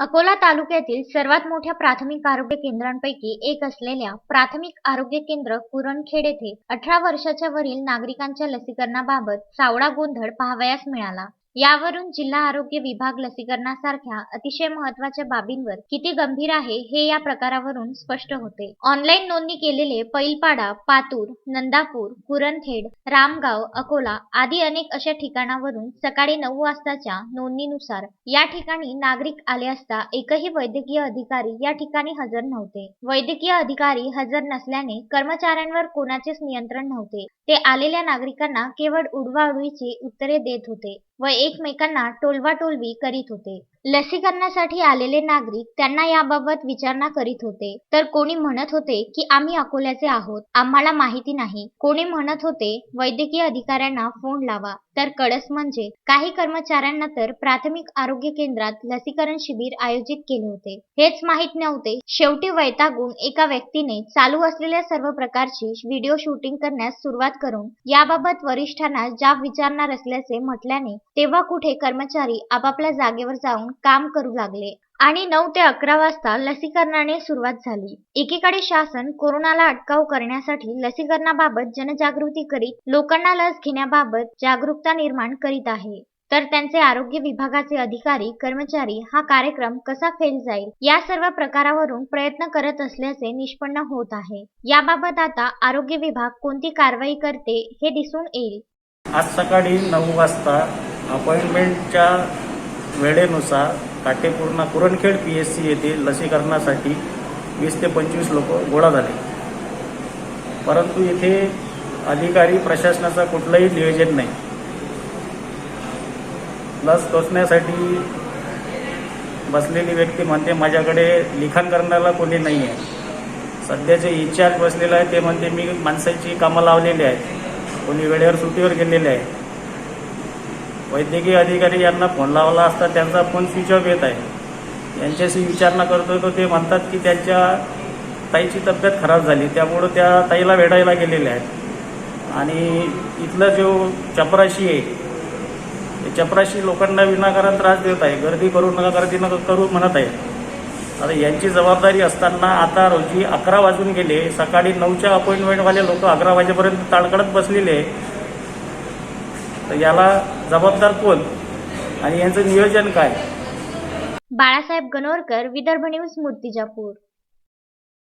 अकोला तालुक्यातील सर्वात मोठ्या प्राथमिक आरोग्य केंद्रांपैकी एक असलेल्या प्राथमिक आरोग्य केंद्र कुरणखेड येथे अठरा वर्षाच्या वरील नागरिकांच्या लसीकरणाबाबत सावळा गोंधळ पाहावयास मिळाला. यावरून जिल्हा आरोग्य विभाग लसीकरणासारख्या अतिशय महत्त्वाच्या बाबींवर किती गंभीर आहे हे या प्रकारावरून स्पष्ट होते. ऑनलाईन नोंदणी केलेले पैलपाडा पातूर नंदापूर कुरणखेड रामगाव अकोला आदी अनेक अशा ठिकाणावरून सकाळी नऊ वाजताच्या नोंदणीनुसार या ठिकाणी नागरिक आले असता एकही वैद्यकीय अधिकारी या ठिकाणी हजर नव्हते. वैद्यकीय अधिकारी हजर नसल्याने कर्मचाऱ्यांवर कोणाचेच नियंत्रण नव्हते. ते आलेल्या नागरिकांना केवळ उडवाउडवीची उत्तरे देत होते. व एकमेकांना टोलवाटोलवी करीत होते. लसीकरणासाठी आलेले नागरिक त्यांना याबाबत विचारणा करीत होते. तर कोणी म्हणत होते की आम्ही अकोल्याचे आहोत. आम्हाला माहिती नाही. कोणी म्हणत होते वैद्यकीय अधिकाऱ्यांना फोन लावा. तर कळस म्हणजे काही कर्मचाऱ्यांना तर प्राथमिक आरोग्य केंद्रात लसीकरण शिबिर आयोजित केले होते. हेच माहीत नव्हते. शेवटी वैतागून एका व्यक्तीने चालू असलेल्या सर्व प्रकारची व्हिडिओ शूटिंग करण्यास सुरुवात करून याबाबत वरिष्ठांना जाब विचारणार असल्याचे म्हटल्याने तेव्हा कुठे कर्मचारी आपापल्या जागेवर जाऊन काम करू लागले आणि नऊ ते अकरा वाजता लसीकरणाने सुरुवात झाली. एकीकडे शासन कोरोनाला अटकाव करण्यासाठी लसीकरणाबाबत जनजागृती करीत लोकांना लस घेण्याबाबत जागरूकता निर्माण करीत आहे. तर त्यांचे आरोग्य विभागाचे अधिकारी कर्मचारी हा कार्यक्रम कसा फेल जाईल या सर्व प्रकारावरून प्रयत्न करत असल्याचे निष्पन्न होत आहे. याबाबत आता आरोग्य विभाग कोणती कारवाई करते हे दिसून येईल. आज सकाळी नऊ वाजता अपॉइंटमेंटच्या वेळेनुसार Katepurna Kurankhed P S C येथे लसीकरणासाठी वीस ते पंचवीस लोक गोळा झाले. परंतु इथे अधिकारी प्रशासनाचं कुठलंही नियोजन नाही. लस टोचण्यासाठी बसलेली व्यक्ती म्हणते माझ्याकडे लिखाण करण्याला कोणी नाही आहे सध्याचे इन्चार्ज बसलेलं आहे ते म्हणते मी माणसाची कामं लावलेली आहेत. कोणी वेळेवर सुट्टीवर गेलेले आहे वैद्यकीय अधिकारी यांना फोन लावला असता त्यांचा फोन स्विच ऑफ येत आहे. यांच्याशी विचारणा करतोय तर ते म्हणतात की त्यांच्या ताईची तब्येत खराब झाली त्यामुळं त्या ताईला वेढायला गेलेल्या आहेत. आणि इथलं जो चपराशी आहे ते चपराशी लोकांना विनाकारण त्रास देत आहे गर्दी करू नका गर्दी नका करू म्हणत आहे. आता यांची जबाबदारी असताना आता रोजी अकरा वाजून गेले सकाळी नऊच्या अपॉइंटमेंटवाले लोक अकरा वाजेपर्यंत ताळकडत बसलेले आहे. तर याला जबाबदार कोण? आणि यांचं नियोजन काय? बाळासाहेब गणोरकर विदर्भ न्यूज मूर्तिजापूर.